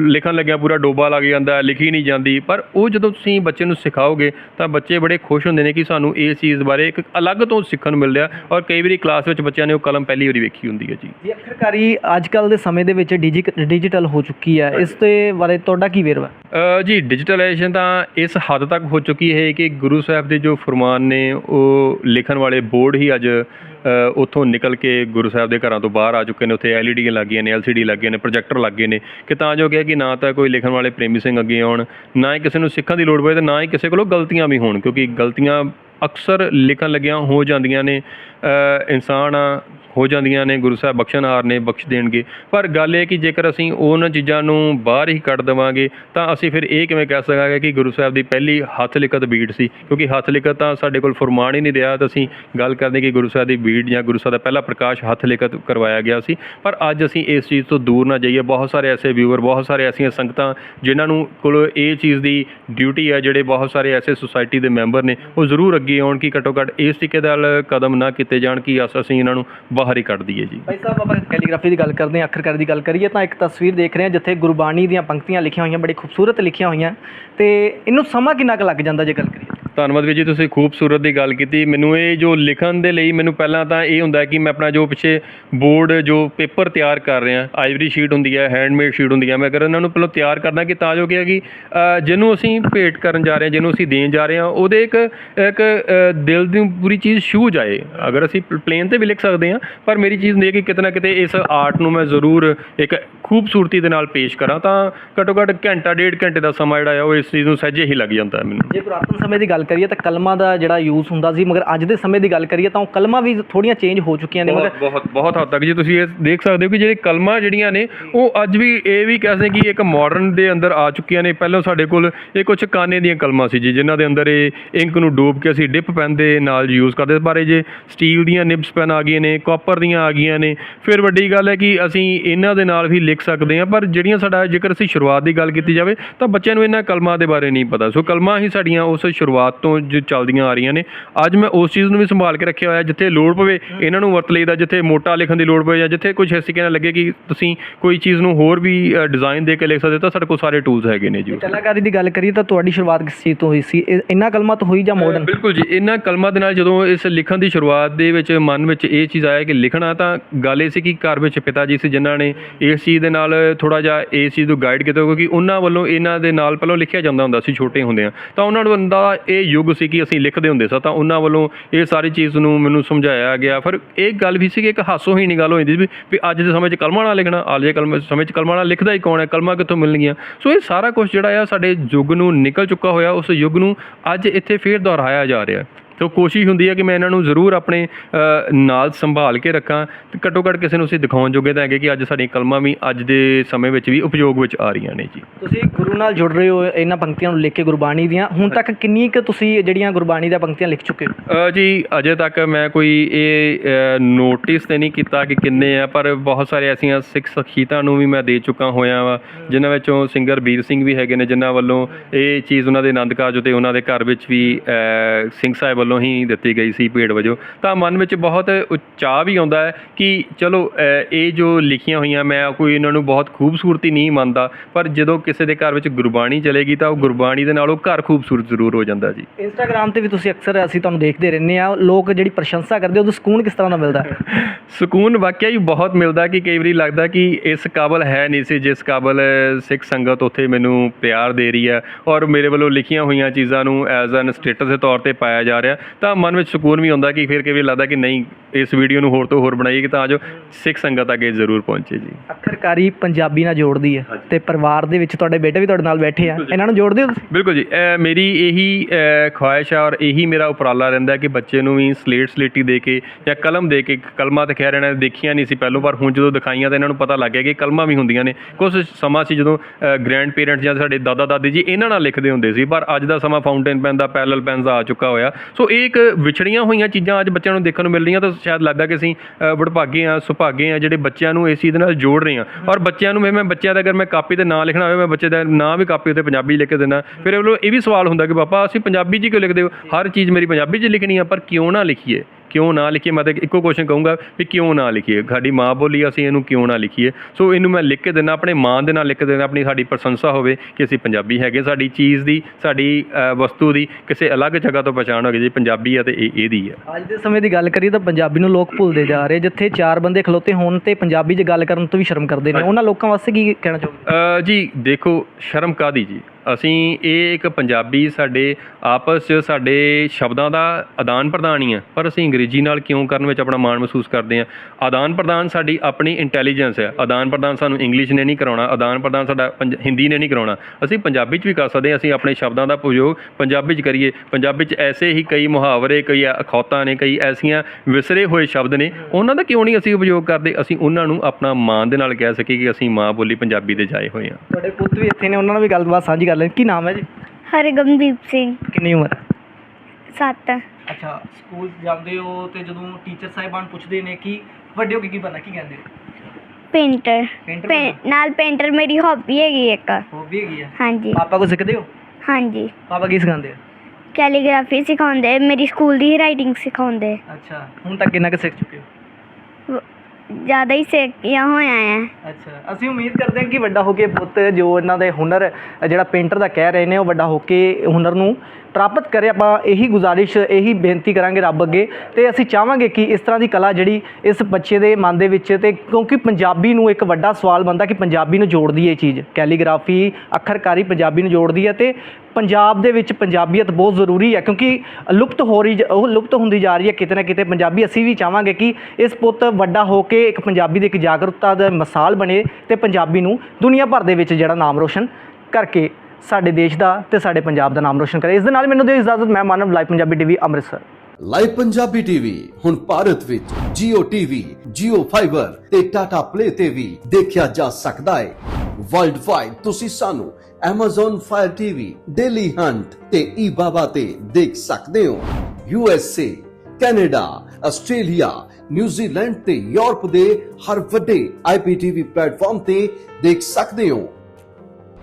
ਲਿਖਣ ਲੱਗਿਆ ਪੂਰਾ ਡੋਬਾ ਲੱਗ ਜਾਂਦਾ ਲਿਖੀ ਨਹੀਂ ਜਾਂਦੀ। ਪਰ ਉਹ ਜਦੋਂ ਤੁਸੀਂ ਬੱਚੇ ਨੂੰ ਸਿਖਾਓਗੇ ਤਾਂ ਬੱਚੇ ਬੜੇ ਖੁਸ਼ ਹੁੰਦੇ ਨੇ ਕਿ ਸਾਨੂੰ ਇਸ ਚੀਜ਼ ਬਾਰੇ ਇੱਕ ਅਲੱਗ ਤੋਂ ਸਿੱਖਣ ਨੂੰ ਮਿਲ ਰਿਹਾ ਔਰ ਕਈ ਵਾਰੀ ਕਲਾਸ ਵਿੱਚ ਬੱਚਿਆਂ ਨੇ ਉਹ ਕਲਮ ਪਹਿਲੀ ਵਾਰੀ ਵੇਖੀ ਹੁੰਦੀ ਹੈ ਜੀ।
ਜੀ ਅੱਖਰਕਾਰੀ ਅੱਜ ਕੱਲ ਦੇ ਸਮੇਂ ਦੇ ਵਿੱਚ ਡਿਜੀਟਲ ਹੋ ਚੁੱਕੀ ਹੈ। ਇਸ ਦੇ ਬਾਰੇ ਤੁਹਾਡਾ ਕੀ ਵੇਰਵਾ?
ਜੀ ਡਿਜੀਟਲਾਈਜੇਸ਼ਨ ਤਾਂ ਇਸ ਹੱਦ ਤੱਕ ਹੋ ਚੁੱਕੀ ਹੈ ਕਿ ਗੁਰੂ ਸਾਹਿਬ ਦੇ ਜੋ ਫਰਮਾਨ ਨੇ, ਉਹ ਲਿਖਣ ਵਾਲੇ ਬੋਰਡ ਹੀ ਅੱਜ ਉੱਥੋਂ ਨਿਕਲ ਕੇ ਗੁਰੂ ਸਾਹਿਬ ਦੇ ਘਰਾਂ ਤੋਂ ਬਾਹਰ ਆ ਚੁੱਕੇ ਨੇ। ਉੱਥੇ ਐਲਈਡੀਆਂ ਲੱਗੀਆਂ ਨੇ ਐਲਸੀਡੀ ਲੱਗੀਆਂ ਨੇ ਪ੍ਰੋਜੈਕਟਰ ਲੱਗੇ ਨੇ। ਕਿ ਤਾਂ ਜੋ ਕਿ ਕਿ ਨਾ ਤਾਂ ਕੋਈ ਲਿਖਣ ਵਾਲੇ ਪ੍ਰੇਮੀ ਸਿੰਘ ਅੱਗੇ ਆਉਣ, ਨਾ ਹੀ ਕਿਸੇ ਨੂੰ ਸਿੱਖਣ ਦੀ ਲੋੜ ਪਵੇ ਤੇ ਨਾ ਹੀ ਕਿਸੇ ਕੋਲੋਂ ਗਲਤੀਆਂ ਵੀ ਹੋਣ, ਕਿਉਂਕਿ ਗਲਤੀਆਂ ਅਕਸਰ ਲਿਖਣ ਲੱਗਿਆਂ ਹੋ ਜਾਂਦੀਆਂ ਨੇ। ਇਨਸਾਨ ਆ, ਹੋ ਜਾਂਦੀਆਂ ਨੇ ਗੁਰੂ ਸਾਹਿਬ ਬਖਸ਼ਣਹਾਰ ਨੇ ਬਖਸ਼ ਦੇਣਗੇ। ਪਰ ਗੱਲ ਇਹ ਕਿ ਜੇਕਰ ਅਸੀਂ ਉਹਨਾਂ ਚੀਜ਼ਾਂ ਨੂੰ ਬਾਹਰ ਹੀ ਕੱਢ ਦੇਵਾਂਗੇ ਤਾਂ ਅਸੀਂ ਫਿਰ ਇਹ ਕਿਵੇਂ ਕਹਿ ਸਕਾਂਗੇ ਕਿ ਗੁਰੂ ਸਾਹਿਬ ਦੀ ਪਹਿਲੀ ਹੱਥ ਲਿਖਤ ਬੀੜ ਸੀ? ਕਿਉਂਕਿ ਹੱਥ ਲਿਖਤ ਤਾਂ ਸਾਡੇ ਕੋਲ ਫਰਮਾਨ ਹੀ ਨਹੀਂ ਰਿਹਾ ਤਾਂ ਅਸੀਂ ਗੱਲ ਕਰਦੇ ਕਿ ਗੁਰੂ ਸਾਹਿਬ ਦੀ ਬੀੜ ਜਾਂ ਗੁਰੂ ਸਾਹਿਬ ਦਾ ਪਹਿਲਾ ਪ੍ਰਕਾਸ਼ ਹੱਥ ਲਿਖਤ ਕਰਵਾਇਆ ਗਿਆ ਸੀ। ਪਰ ਅੱਜ ਅਸੀਂ ਇਸ ਚੀਜ਼ ਤੋਂ ਦੂਰ ਨਾ ਜਾਈਏ। ਬਹੁਤ ਸਾਰੇ ਐਸੇ ਵਿਊਅਰ ਬਹੁਤ ਸਾਰੇ ਐਸੀਆਂ ਸੰਗਤਾਂ ਜਿਨ੍ਹਾਂ ਨੂੰ ਕੋਲ ਇਹ ਚੀਜ਼ ਦੀ ਡਿਊਟੀ ਹੈ ਜਿਹੜੇ ਬਹੁਤ ਸਾਰੇ ਐਸੇ ਸੁਸਾਇਟੀ ਦੇ ਮੈਂਬਰ ਨੇ ਉਹ ਜ਼ਰੂਰ ਅੱਗੇ ਆਉਣ ਕਿ ਘੱਟੋ ਘੱਟ ਇਸ ਤਰੀਕੇ ਨਾਲ ਕਦਮ ਨਾ ਕੀਤੇ ਜਾਣ ਕਿ ਅਸ- ਅਸੀਂ ਇਹਨਾਂ ਨੂੰ ਬਾਹਰ ਹੀ ਕੱਢ ਦਈਏ ਜੀ।
ਭਾਈ ਸਾਹਿਬ, ਆਪਾਂ ਕੈਲੀਗ੍ਰਾਫੀ ਦੀ ਗੱਲ ਕਰਦੇ ਹਾਂ ਅੱਖਰਕਾਰ ਦੀ ਗੱਲ ਕਰੀਏ, ਤਾਂ ਇੱਕ ਤਸਵੀਰ ਦੇਖ ਰਹੇ ਹਾਂ ਜਿੱਥੇ ਗੁਰਬਾਣੀ ਦੀਆਂ ਪੰਕਤੀਆਂ ਲਿਖੀਆਂ ਹੋਈਆਂ, ਬੜੀ ਖੂਬਸੂਰਤ ਲਿਖੀਆਂ ਹੋਈਆਂ, ਤੇ ਇਹਨੂੰ ਸਮਾਂ ਕਿੰਨਾ ਕੁ ਲੱਗ ਜਾਂਦਾ ਜੇ ਗੱਲ ਕਰੀਏ?
ਧੰਨਵਾਦ ਵੀਰ ਜੀ, ਤੁਸੀਂ ਖੂਬਸੂਰਤ ਦੀ ਗੱਲ ਕੀਤੀ। ਮੈਨੂੰ ਇਹ ਜੋ ਲਿਖਣ ਦੇ ਲਈ ਮੈਨੂੰ ਪਹਿਲਾਂ ਤਾਂ ਇਹ ਹੁੰਦਾ ਕਿ ਮੈਂ ਆਪਣਾ ਜੋ ਪਿੱਛੇ ਬੋਰਡ, ਜੋ ਪੇਪਰ ਤਿਆਰ ਕਰ ਰਿਹਾ ਆਈਵਰੀ ਸ਼ੀਟ ਹੁੰਦੀ ਹੈ ਹੈਂਡਮੇਡ ਸ਼ੀਟ ਹੁੰਦੀ ਹੈ, ਮੈਂ ਅਗਰ ਉਹਨਾਂ ਨੂੰ ਪਹਿਲਾਂ ਤਿਆਰ ਕਰਦਾ ਕਿ ਤਾਂ ਜੋ ਕਿ ਹੈ ਕਿ ਜਿਹਨੂੰ ਅਸੀਂ ਭੇਟ ਕਰਨ ਜਾ ਰਹੇ ਹਾਂ, ਜਿਹਨੂੰ ਅਸੀਂ ਦੇਣ ਜਾ ਰਹੇ ਹਾਂ, ਉਹਦੇ ਇੱਕ ਇੱਕ ਦਿਲ ਦੀ ਪੂਰੀ ਚੀਜ਼ ਛੂਹ ਜਾਏ। ਅਗਰ ਅਸੀਂ ਪਲੇਨ ਤੇ ਵੀ ਲਿਖ ਸਕਦੇ ਹਾਂ, ਪਰ ਮੇਰੀ ਚੀਜ਼ ਹੁੰਦੀ ਹੈ ਕਿ ਕਿਤੇ ਨਾ ਕਿਤੇ ਇਸ ਆਰਟ ਨੂੰ ਮੈਂ ਜ਼ਰੂਰ ਇੱਕ ਖੂਬਸੂਰਤੀ ਦੇ ਨਾਲ ਪੇਸ਼ ਕਰਾਂ। ਤਾਂ ਘੱਟੋ ਘੱਟ ਘੰਟਾ, ਡੇਢ ਘੰਟੇ ਦਾ ਸਮਾਂ ਜਿਹੜਾ ਹੈ ਉਹ ਇਸ ਚੀਜ਼ ਨੂੰ ਸਹਿਜੇ ਹੀ ਲੱਗ ਜਾਂਦਾ ਮੈਨੂੰ।
ਜੇ ਪੁਰਾਤਨ ਸਮੇਂ ਦੀ ਗੱਲ ਗੱਲ ਕਰੀਏ ਤਾਂ ਕਲਮਾਂ ਦਾ ਜਿਹੜਾ ਯੂਜ਼ ਹੁੰਦਾ ਸੀ, ਮਗਰ ਅੱਜ ਦੇ ਸਮੇਂ ਦੀ ਗੱਲ ਕਰੀਏ ਤਾਂ ਉਹ ਕਲਮਾਂ ਵੀ ਥੋੜੀਆਂ ਚੇਂਜ ਹੋ ਚੁੱਕੀਆਂ ਨੇ, ਮਗਰ
ਬਹੁਤ ਬਹੁਤ ਬਹੁਤ ਹੱਦ ਤੱਕ ਜੀ, ਤੁਸੀਂ ਇਹ ਦੇਖ ਸਕਦੇ ਹੋ ਕਿ ਜਿਹੜੇ ਕਲਮਾਂ ਜਿਹੜੀਆਂ ਨੇ, ਉਹ ਅੱਜ ਵੀ ਇਹ ਵੀ ਕਹਿ ਸਕਦੇ ਕਿ ਇੱਕ ਮਾਡਰਨ ਦੇ ਅੰਦਰ ਆ ਚੁੱਕੀਆਂ ਨੇ। ਪਹਿਲਾਂ ਸਾਡੇ ਕੋਲ ਇਹ ਕੁਝ ਕਾਨੇ ਦੀਆਂ ਕਲਮਾਂ ਸੀ ਜੀ, ਜਿਨ੍ਹਾਂ ਦੇ ਅੰਦਰ ਇਹ ਇੰਕ ਨੂੰ ਡੋਬ ਕੇ ਅਸੀਂ ਡਿਪ ਪੈਨ ਦੇ ਨਾਲ ਯੂਜ਼ ਕਰਦੇ ਇਸ ਬਾਰੇ ਜੇ ਸਟੀਲ ਦੀਆਂ ਨਿਬਸ ਪੈਨ ਆ ਗਈਆਂ ਨੇ ਕਾਪਰ ਦੀਆਂ ਆ ਗਈਆਂ ਨੇ, ਫਿਰ ਵੱਡੀ ਗੱਲ ਹੈ ਕਿ ਅਸੀਂ ਇਹਨਾਂ ਦੇ ਨਾਲ ਵੀ ਲਿਖ ਸਕਦੇ ਹਾਂ। ਪਰ ਜਿਹੜੀਆਂ ਸਾਡਾ ਜੇਕਰ ਅਸੀਂ ਸ਼ੁਰੂਆਤ ਦੀ ਗੱਲ ਕੀਤੀ ਜਾਵੇ, ਤਾਂ ਬੱਚਿਆਂ ਨੂੰ ਇਹਨਾਂ ਕਲਮਾਂ ਦੇ ਬਾਰੇ ਨਹੀਂ ਪਤਾ। ਸੋ ਕਲਮਾਂ ਹੀ ਸਾਡੀਆਂ ਉਸ ਸ਼ੁਰੂਆਤ ਤੋਂ ਜੋ ਚੱਲਦੀਆਂ ਆ ਰਹੀਆਂ ਨੇ। ਅੱਜ ਮੈਂ ਉਸ ਚੀਜ਼ ਨੂੰ ਵੀ ਸੰਭਾਲ ਕੇ ਰੱਖਿਆ ਹੋਇਆ ਜਿੱਥੇ ਲੋੜ ਪਵੇ ਇਹਨਾਂ ਨੂੰ ਵਰਤ ਲਈਦਾ ਜਿੱਥੇ ਮੋਟਾ ਲਿਖਣ ਦੀ ਲੋੜ ਪਵੇ ਜਾਂ ਜਿੱਥੇ ਕੁਝ ਐਸੀ ਕਹਿਣਾ ਲੱਗੇ ਕਿ ਤੁਸੀਂ ਕੋਈ ਚੀਜ਼ ਨੂੰ ਹੋਰ ਵੀ ਡਿਜ਼ਾਈਨ ਦੇ ਕੇ ਲਿਖ ਸਕਦੇ ਤਾਂ ਸਾਡੇ ਕੋਲ ਸਾਰੇ ਟੂਲਸ ਹੈਗੇ ਨੇ ਜੀ।
ਕਲਾਕਾਰੀ ਦੀ ਗੱਲ ਕਰੀਏ ਤਾਂ ਤੁਹਾਡੀ ਸ਼ੁਰੂਆਤ ਕਿਸ ਚੀਜ਼ ਤੋਂ ਹੋਈ ਸੀ? ਇਹ- ਇਹਨਾਂ ਕਲਮਾਂ ਤੋਂ ਹੋਈ ਜਾਂ ਮਾਡਰਨ
ਬਿਲਕੁਲ ਜੀ ਇਹਨਾਂ ਕਲਮਾਂ ਦੇ ਨਾਲ ਜਦੋਂ ਇਸ ਲਿਖਣ ਦੀ ਸ਼ੁਰੂਆਤ ਦੇ ਵਿੱਚ ਮਨ ਵਿੱਚ ਇਹ ਚੀਜ਼ ਆਇਆ ਕਿ ਲਿਖਣਾ ਤਾਂ ਗੱਲ ਇਹ ਸੀ ਕਿ ਘਰ ਵਿੱਚ ਪਿਤਾ ਜੀ ਸੀ ਜਿਨ੍ਹਾਂ ਨੇ ਇਸ ਚੀਜ਼ ਦੇ ਨਾਲ ਥੋੜਾ ਜਿਹਾ ਇਸ ਚੀਜ਼ ਨੂੰ ਗਾਈਡ ਕੀਤਾ ਕਿਉਂਕਿ ਉਹਨਾਂ ਵੱਲੋਂ ਇਹਨਾਂ ਦੇ ਨਾਲ ਪਹਿਲਾਂ ਲਿਖਿਆ ਜਾਂਦਾ ਹੁੰਦਾ ਸੀ ਛੋਟੇ ਹੁੰਦਿਆਂ। ਤਾਂ ਉਹਨਾਂ ਨੂੰ ਦਾ ਇਹ ਯੁੱਗ ਸੀ ਕਿ ਅਸੀਂ ਲਿਖਦੇ ਹੁੰਦੇ ਸਾਂ, ਤਾਂ ਉਹਨਾਂ ਵੱਲੋਂ ਇਹ ਸਾਰੀ ਚੀਜ਼ ਨੂੰ ਮੈਨੂੰ ਸਮਝਾਇਆ ਗਿਆ। ਫਿਰ ਇਹ ਗੱਲ ਵੀ ਸੀ ਕਿ ਇੱਕ ਹਾਸੋਹੀਣੀ ਗੱਲ ਹੋ ਜਾਂਦੀ ਸੀ ਵੀ ਅੱਜ ਦੇ ਸਮੇਂ 'ਚ ਕਲਮਾਂ ਨਾਲ ਲਿਖਣਾ, ਅੱਜ ਦੇ ਕਲਮ, ਸਮੇਂ 'ਚ ਕਲਮਾਂ ਨਾਲ ਲਿਖਦਾ ਹੀ ਕੌਣ ਹੈ, ਕਲਮਾਂ ਕਿੱਥੋਂ ਮਿਲਣਗੀਆਂ? ਸੋ ਇਹ ਸਾਰਾ ਕੁਝ ਜਿਹੜਾ ਆ, ਸਾਡੇ ਯੁੱਗ ਨੂੰ ਨਿਕਲ ਚੁੱਕਾ ਹੋਇਆ, ਉਸ ਯੁੱਗ ਨੂੰ ਅੱਜ ਇੱਥੇ ਫੇਰ ਦੁਹਰਾਇਆ ਜਾ ਰਿਹਾ। ਸੋ ਕੋਸ਼ਿਸ਼ ਹੁੰਦੀ ਹੈ ਕਿ ਮੈਂ ਇਹਨਾਂ ਨੂੰ ਜ਼ਰੂਰ ਆਪਣੇ ਨਾਲ ਸੰਭਾਲ ਕੇ ਰੱਖਾਂ। ਤੇ ਘੱਟੋ ਘੱਟ ਕਿਸੇ ਨੂੰ ਅਸੀਂ ਦਿਖਾਉਣ ਜੋਗੇ ਤਾਂ ਹੈਗੇ ਕਿ ਅੱਜ ਸਾਡੀਆਂ ਕਲਮਾਂ ਵੀ ਅੱਜ ਦੇ ਸਮੇਂ ਵਿੱਚ ਵੀ ਉਪਯੋਗ ਵਿੱਚ ਆ ਰਹੀਆਂ ਨੇ ਜੀ।
ਤੁਸੀਂ ਗੁਰੂ ਨਾਲ ਜੁੜ ਰਹੇ ਹੋ ਇਹਨਾਂ ਪੰਕਤੀਆਂ ਨੂੰ ਲਿਖ ਕੇ ਗੁਰਬਾਣੀ ਦੀਆਂ। ਹੁਣ ਤੱਕ ਕਿੰਨੀ ਕੁ ਤੁਸੀਂ ਜਿਹੜੀਆਂ ਗੁਰਬਾਣੀ ਦੀਆਂ ਪੰਕਤੀਆਂ ਲਿਖ ਚੁੱਕੇ ਹੋ?
ਜੀ ਅਜੇ ਤੱਕ ਮੈਂ ਕੋਈ ਇਹ ਨੋਟਿਸ ਤੇ ਨਹੀਂ ਕੀਤਾ ਕਿ ਕਿੰਨੇ ਆ ਪਰ ਬਹੁਤ ਸਾਰੇ ਐਸੀਆਂ ਸਿੱਖ ਸਖੀਤਾਂ ਨੂੰ ਵੀ ਮੈਂ ਦੇ ਚੁੱਕਾ ਹੋਇਆ ਵਾ ਜਿਨ੍ਹਾਂ ਵਿੱਚੋਂ ਸਿੰਗਰ ਵੀਰ ਸਿੰਘ ਵੀ ਹੈਗੇ ਨੇ ਜਿਨ੍ਹਾਂ ਵੱਲੋਂ ਇਹ ਚੀਜ਼ ਉਹਨਾਂ ਦੇ ਆਨੰਦ ਕਾਰਜ ਤੇ ਉਹਨਾਂ ਦੇ ਘਰ ਵਿੱਚ ਵੀ ਸਿੰਘ ਸਾਹਿਬ ਵੱਲੋਂ ਹੀ ਦਿੱਤੀ ਗਈ ਸੀ ਭੇਟ ਵਜੋਂ ਤਾਂ ਮਨ ਵਿੱਚ ਬਹੁਤ ਉਤਸ਼ਾਹ ਵੀ ਆਉਂਦਾ ਹੈ ਕਿ ਚਲੋ ਇਹ ਜੋ ਲਿਖੀਆਂ ਹੋਈਆਂ ਮੈਂ ਕੋਈ ਇਹਨਾਂ ਨੂੰ ਬਹੁਤ ਖੂਬਸੂਰਤੀ ਨਹੀਂ ਮੰਨਦਾ ਪਰ ਜਦੋਂ ਕਿਸੇ ਦੇ ਘਰ ਵਿੱਚ ਗੁਰਬਾਣੀ ਚਲੇਗੀ ਤਾਂ ਉਹ ਗੁਰਬਾਣੀ ਦੇ ਨਾਲ ਉਹ ਘਰ ਖੂਬਸੂਰਤ ਜ਼ਰੂਰ ਹੋ ਜਾਂਦਾ ਜੀ
ਇੰਸਟਾਗ੍ਰam ਤੇ ਵੀ ਤੁਸੀਂ ਅਕਸਰ ਅਸੀਂ ਤੁਹਾਨੂੰ ਦੇਖਦੇ ਰਹਿੰਦੇ ਆ ਲੋਕ ਜਿਹੜੀ ਪ੍ਰਸ਼ੰਸਾ ਕਰਦੇ ਉਹਦਾ ਸਕੂਨ ਕਿਸ ਤਰ੍ਹਾਂ ਦਾ ਮਿਲਦਾ?
ਸਕੂਨ ਵਾਕਿਆ ਹੀ ਬਹੁਤ ਮਿਲਦਾ ਕਿ ਕਈ ਵਾਰੀ ਲੱਗਦਾ ਕਿ ਇਸ ਕਾਬਲ ਹੈ ਨਹੀਂ ਸੀ ਜਿਸ ਕਾਬਲ ਸਿੱਖ ਸੰਗਤ ਉੱਥੇ ਮੈਨੂੰ ਪਿਆਰ ਦੇ ਰਹੀ ਹੈ ਔਰ ਮੇਰੇ ਵੱਲੋਂ ਲਿਖੀਆਂ ਹੋਈਆਂ ਚੀਜ਼ਾਂ ਨੂੰ ਐਜ਼ ਐਨ ਸਟੇਟਸ ਦੇ ਤੌਰ ਤੇ ਪਾਇਆ ਜਾ ਰਿਹਾ ਤਾਂ ਮਨ ਵਿੱਚ ਸਕੂਨ ਵੀ ਆਉਂਦਾ ਕਿ ਫਿਰ ਕਈ ਵਾਰੀ ਲੱਗਦਾ ਕਿ ਨਹੀਂ ਇਸ ਵੀਡੀਓ ਨੂੰ ਹੋਰ ਤੋਂ ਹੋਰ ਬਣਾਈਏ ਕਿ ਤਾਂ ਜੋ ਸਿੱਖ ਸੰਗਤ ਅੱਗੇ ਜ਼ਰੂਰ ਪਹੁੰਚੇ ਜੀ।
ਅੱਖਰਕਾਰੀ ਪੰਜਾਬੀ ਨਾਲ ਜੋੜਦੀ ਹੈ ਤੇ ਪਰਿਵਾਰ ਦੇ ਵਿੱਚ ਤੁਹਾਡੇ ਬੇਟੇ ਵੀ ਤੁਹਾਡੇ ਨਾਲ ਬੈਠੇ ਆ। ਇਹਨਾਂ ਨੂੰ ਜੋੜਦੇ ਹੋ
ਬਿਲਕੁਲ ਜੀ। ਮੇਰੀ ਇਹੀ ਖੁਆਇਸ਼ ਹੈ ਔਰ ਇਹੀ ਮੇਰਾ ਉਪਰਾਲਾ ਰਹਿੰਦਾ ਕਿ ਬੱਚੇ ਨੂੰ ਵੀ ਸਲੇਟ ਸਲੇਟੀ ਦੇ ਕੇ ਜਾਂ ਕਲਮ ਦੇ ਕੇ ਕਲਮਾਂ ਤੇ ਖੈਰ ਇਹਨਾਂ ਨੇ ਦੇਖੀਆਂ ਨਹੀਂ ਸੀ ਪਹਿਲੋਂ ਪਰ ਹੁਣ ਜਦੋਂ ਦਿਖਾਈਆਂ ਤਾਂ ਇਹਨਾਂ ਨੂੰ ਪਤਾ ਲੱਗ ਗਿਆ ਕਿ ਕਲਮਾਂ ਵੀ ਹੁੰਦੀਆਂ ਨੇ। ਕੁਝ ਸਮਾਂ ਸੀ ਜਦੋਂ ਗ੍ਰੈਂਡ ਪੇਰੈਂਟਸ ਜਾਂ ਸਾਡੇ ਦਾਦਾ ਦਾਦੀ ਜੀ ਇਹਨਾਂ ਨਾਲ ਲਿਖਦੇ ਹੁੰਦੇ ਸੀ ਪਰ ਅੱਜ ਦਾ ਸਮਾਂ ਫਾਊਂਟੇਨ ਪੈਨ ਦਾ ਪੈਰਲਲ ਪੈਨ ਦਾ ਆ ਚੁੱਕਾ ਹੋਇਆ। ਸੋ ਸੋ ਇਹ ਇੱਕ ਵਿਛੜੀਆਂ ਹੋਈਆਂ ਚੀਜ਼ਾਂ ਅੱਜ ਬੱਚਿਆਂ ਨੂੰ ਦੇਖਣ ਨੂੰ ਮਿਲ ਰਹੀਆਂ ਤਾਂ ਸ਼ਾਇਦ ਲੱਗਦਾ ਕਿ ਅਸੀਂ ਅਹ, ਵਡਭਾਗੇ ਆ ਸੁਭਾਗੇ ਆ ਜਿਹੜੇ ਬੱਚਿਆਂ ਨੂੰ ਇਸ ਚੀਜ਼ ਦੇ ਨਾਲ ਜੋੜ ਰਹੇ ਆ ਔਰ ਬੱਚਿਆਂ ਨੂੰ ਮੈਂ ਮੈਂ ਬੱਚਿਆਂ ਦਾ ਅਗਰ ਮੈਂ ਕਾਪੀ ਤੇ ਨਾਂ ਲਿਖਣਾ ਹੋਵੇ ਮੈਂ ਬੱਚੇ ਦਾ ਨਾਂ ਵੀ ਕਾਪੀ ਉੱਤੇ ਪੰਜਾਬੀ ਲਿਖ ਕੇ ਦਿੰਦਾ। ਫਿਰ ਉਹ ਇਹ ਵੀ ਸਵਾਲ ਹੁੰਦਾ ਕਿ ਪਾਪਾ ਅਸੀਂ ਪੰਜਾਬੀ 'ਚ ਕਿਉਂ ਲਿਖਦੇ ਹੋ? ਹਰ ਚੀਜ਼ ਮੇਰੀ ਪੰਜਾਬੀ 'ਚ ਲਿਖਣੀ ਆ ਪਰ ਕਿਉਂ ਨਾ ਲਿਖੀਏ? ਕਿਉਂ ਨਾ ਲਿਖੀਏ? ਮੈਂ ਤਾਂ ਇੱਕੋ ਕੁਐਸਚਨ ਕਹੂੰਗਾ ਵੀ ਕਿਉਂ ਨਾ ਲਿਖੀਏ? ਸਾਡੀ ਮਾਂ ਬੋਲੀ ਅਸੀਂ ਇਹਨੂੰ ਕਿਉਂ ਨਾ ਲਿਖੀਏ? ਸੋ ਇਹਨੂੰ ਮੈਂ ਲਿਖ ਕੇ ਦਿੰਦਾ ਆਪਣੇ ਮਾਂ ਦੇ ਨਾਲ ਲਿਖ ਕੇ ਦਿੰਦਾ ਆਪਣੀ ਸਾਡੀ ਪ੍ਰਸ਼ੰਸਾ ਹੋਵੇ ਕਿ ਅਸੀਂ ਪੰਜਾਬੀ ਹੈਗੇ ਸਾਡੀ ਚੀਜ਼ ਦੀ ਸਾਡੀ ਵਸਤੂ ਦੀ ਕਿਸੇ ਅਲੱਗ ਜਗ੍ਹਾ ਤੋਂ ਪਛਾਣ ਹੋਵੇ ਜੀ ਪੰਜਾਬੀ ਆ ਤੇ ਇਹ ਇਹਦੀ ਆ।
ਅੱਜ ਦੇ ਸਮੇਂ ਦੀ ਗੱਲ ਕਰੀਏ ਤਾਂ ਪੰਜਾਬੀ ਨੂੰ ਲੋਕ ਭੁੱਲਦੇ ਜਾ ਰਹੇ ਜਿੱਥੇ ਚਾਰ ਬੰਦੇ ਖਲੋਤੇ ਹੋਣ ਤੇ ਪੰਜਾਬੀ 'ਚ ਗੱਲ ਕਰਨ ਤੋਂ ਵੀ ਸ਼ਰਮ ਕਰਦੇ ਨੇ। ਉਹਨਾਂ ਲੋਕਾਂ ਵਾਸਤੇ ਕੀ ਕਹਿਣਾ ਚਾਹੋਗੇ?
ਅ, ਜੀ ਦੇਖੋ ਸ਼ਰਮ ਕਾਦੀ ਜੀ? ਅਸੀਂ ਇਹ ਇੱਕ ਪੰਜਾਬੀ ਸਾਡੇ ਆਪਸ 'ਚ ਸਾਡੇ ਸ਼ਬਦਾਂ ਦਾ ਆਦਾਨ ਪ੍ਰਦਾਨ ਹੀ ਆ, ਪਰ ਅਸੀਂ ਅੰਗਰੇਜ਼ੀ ਨਾਲ ਕਿਉਂ ਕਰਨ ਵਿੱਚ ਆਪਣਾ ਮਾਣ ਮਹਿਸੂਸ ਕਰਦੇ ਆ? ਆਦਾਨ ਪ੍ਰਦਾਨ ਸਾਡੀ ਆਪਣੀ ਇੰਟੈਲੀਜੈਂਸ ਹੈ ਆਦਾਨ ਪ੍ਰਦਾਨ ਸਾਨੂੰ ਇੰਗਲਿਸ਼ ਨੇ ਨਹੀਂ ਕਰਾਉਣਾ, ਆਦਾਨ ਪ੍ਰਦਾਨ ਸਾਡਾ ਪੰਜ- ਹਿੰਦੀ ਨੇ ਨਹੀਂ ਕਰਾਉਣਾ। ਅਸੀਂ ਪੰਜਾਬੀ 'ਚ ਵੀ ਕਰ ਸਕਦੇ ਹਾਂ ਅਸੀਂ ਆਪਣੇ ਸ਼ਬਦਾਂ ਦਾ ਪ੍ਰਯੋਗ ਪੰਜਾਬੀ 'ਚ ਕਰੀਏ। ਪੰਜਾਬੀ 'ਚ ਐਸੇ ਹੀ ਕਈ ਮੁਹਾਵਰੇ, ਕਈ ਅਖੌਤਾਂ ਨੇ, ਕਈ ਐਸੀਆਂ ਵਿਸਰੇ ਹੋਏ ਸ਼ਬਦ ਨੇ। ਉਹਨਾਂ ਦਾ ਕਿਉਂ ਨਹੀਂ ਅਸੀਂ ਉਪਯੋਗ ਕਰਦੇ? ਅਸੀਂ ਉਹਨਾਂ ਨੂੰ ਆਪਣਾ ਮਾਣ ਦੇ ਨਾਲ ਕਹਿ ਸਕੀਏ ਕਿ ਅਸੀਂ ਮਾਂ ਬੋਲੀ ਪੰਜਾਬੀ ਦੇ ਜਾਏ ਹੋਏ ਹਾਂ
ਤੁਹਾਡੇ ਪੁੱਤ ਵੀ ਇੱਥੇ ਨੇ, ਉਹਨਾਂ ਨਾਲ ਵੀ ਗੱਲਬਾਤ ਸਾਂਝੀ ਕਰ ਲੈਣ ਕੀ ਨਾਮ ਹੈ ਜੀ?
ਹਰਗਮਦੀਪ ਸਿੰਘ।
ਕਿੰਨੀ ਉਮਰ? ਹੈ
7
ਅੱਛਾ ਸਕੂਲ ਜਾਂਦੇ ਹੋ ਤੇ ਜਦੋਂ ਟੀਚਰ ਸਾਹਿਬਾਨ ਪੁੱਛਦੇ ਨੇ ਕਿ ਵੱਡੇ ਹੋ ਕੇ ਕੀ ਬਣਨਾ ਕੀ ਕਹਿੰਦੇ ਹੋ?
ਪੇਂਟਰ।
ਪੇਂਟਰ
ਪੇ- ਨਾਲ ਪੇਂਟਰ ਮੇਰੀ ਹੌਬੀ ਹੈਗੀ ਇੱਕ।
ਹੌਬੀ ਹੈਗੀ ਆ?
ਹਾਂਜੀ।
ਪਾਪਾ ਕੋ ਸਿੱਖਦੇ ਹੋ?
ਹਾਂਜੀ।
ਪਾਪਾ ਕੀ ਸਿਖਾਉਂਦੇ ਆ?
ਕੈਲੀਗ੍ਰਾਫੀ ਸਿਖਾਉਂਦੇ ਮੇਰੀ ਸਕੂਲ ਦੀ ਰਾਈਟਿੰਗ ਸਿਖਾਉਂਦੇ।
ਅੱਛਾ ਹੁਣ ਤੱਕ ਕਿੰਨਾ ਕੁ ਸਿੱਖ ਚੁੱਕੇ ਹੋ?
ਜ਼ਿਆਦਾ ਹੀ ਸਿੱਖਿਆ ਹੋਇਆ ਹੈ
ਅੱਛਾ ਅਸੀਂ ਉਮੀਦ ਕਰਦੇ ਹਾਂ ਕਿ ਵੱਡਾ ਹੋ ਕੇ ਪੁੱਤ ਜੋ ਇਹਨਾਂ ਦੇ ਹੁਨਰ ਅ, ਜਿਹੜਾ ਪੇਂਟਰ ਦਾ ਕਹਿ ਰਹੇ ਨੇ ਉਹ ਵੱਡਾ ਹੋ ਕੇ ਹੁਨਰ ਨੂੰ ਪ੍ਰਾਪਤ ਕਰੇ, ਆਪਾਂ ਇਹੀ ਗੁਜ਼ਾਰਿਸ਼, ਇਹੀ ਬੇਨਤੀ ਕਰਾਂਗੇ ਰੱਬ ਅੱਗੇ ਤੇ ਅਸੀਂ ਚਾਹਾਂਗੇ ਕਿ ਇਸ ਤਰ੍ਹਾਂ ਦੀ ਕਲਾ ਜਿਹੜੀ ਇਸ ਬੱਚੇ ਦੇ ਮਨ ਦੇ ਵਿੱਚ ਤੇ ਕਿਉਂਕਿ ਪੰਜਾਬੀ ਨੂੰ ਇੱਕ ਵੱਡਾ ਸਵਾਲ ਬਣਦਾ ਕਿ ਪੰਜਾਬੀ ਨੂੰ ਜੋੜਦੀ ਹੈ ਇਹ ਚੀਜ਼। ਕੈਲੀਗ੍ਰਾਫੀ, ਅੱਖਰਕਾਰੀ ਪੰਜਾਬੀ ਨੂੰ ਜੋੜਦੀ ਹੈ ਤੇ ਪੰਜਾਬ ਦੇ ਵਿੱਚ ਪੰਜਾਬੀਅਤ ਬਹੁਤ ਜ਼ਰੂਰੀ ਹੈ ਕਿਉਂਕਿ ਲੁਪਤ ਹੋ ਰਹੀ ਉਹ ਲੁਪਤ ਹੁੰਦੀ ਜਾ ਰਹੀ ਹੈ ਕਿਤੇ ਨਾ ਕਿਤੇ। ਪੰਜਾਬੀ ਅਸੀਂ ਵੀ ਚਾਹਾਂਗੇ ਕਿ ਇਸ ਪੁੱਤ ਵੱਡਾ ਹੋ ਕੇ ਇੱਕ ਪੰਜਾਬੀ ਦੀ ਇੱਕ ਜਾਗਰੂਕਤਾ ਦਾ ਮਿਸਾਲ ਬਣੇ ਤੇ ਪੰਜਾਬੀ ਨੂੰ ਦੁਨੀਆ ਭਰ ਦੇ ਵਿੱਚ ਜਿਹੜਾ ਨਾਮ ਰੋਸ਼ਨ ਕਰਕੇ ਸਾਡੇ ਦੇਸ਼ ਦਾ ਤੇ ਸਾਡੇ ਪੰਜਾਬ ਦਾ ਨਾਮ ਰੋਸ਼ਨ ਕਰੇ। ਇਸ ਦੇ ਨਾਲ ਮੈਨੂੰ ਦਿਓ ਇਜਾਜ਼ਤ ਮੈਂ Manav live Punjabi TV Amritsar.
Live Punjabi TV ਹੁਣ ਭਾਰਤ ਵਿੱਚ Jio TV, Jio Fiber ਤੇ Tata Play ਤੇ ਵੀ ਦੇਖਿਆ ਜਾ ਸਕਦਾ ਹੈ। ਵਰਲਡ ਵਾਈਡ ਤੁਸੀਂ ਸਾਨੂੰ Amazon Fire TV, Daily Hunt ਤੇ eBaba ਤੇ ਦੇਖ ਸਕਦੇ ਹੋ। USA, Canada, Australia, New Zealand ਤੇ ਯੂਰਪ ਦੇ ਹਰ ਵੱਡੇ IPTV ਪਲੇਟਫਾਰਮ ਤੇ ਦੇਖ ਸਕਦੇ ਹੋ।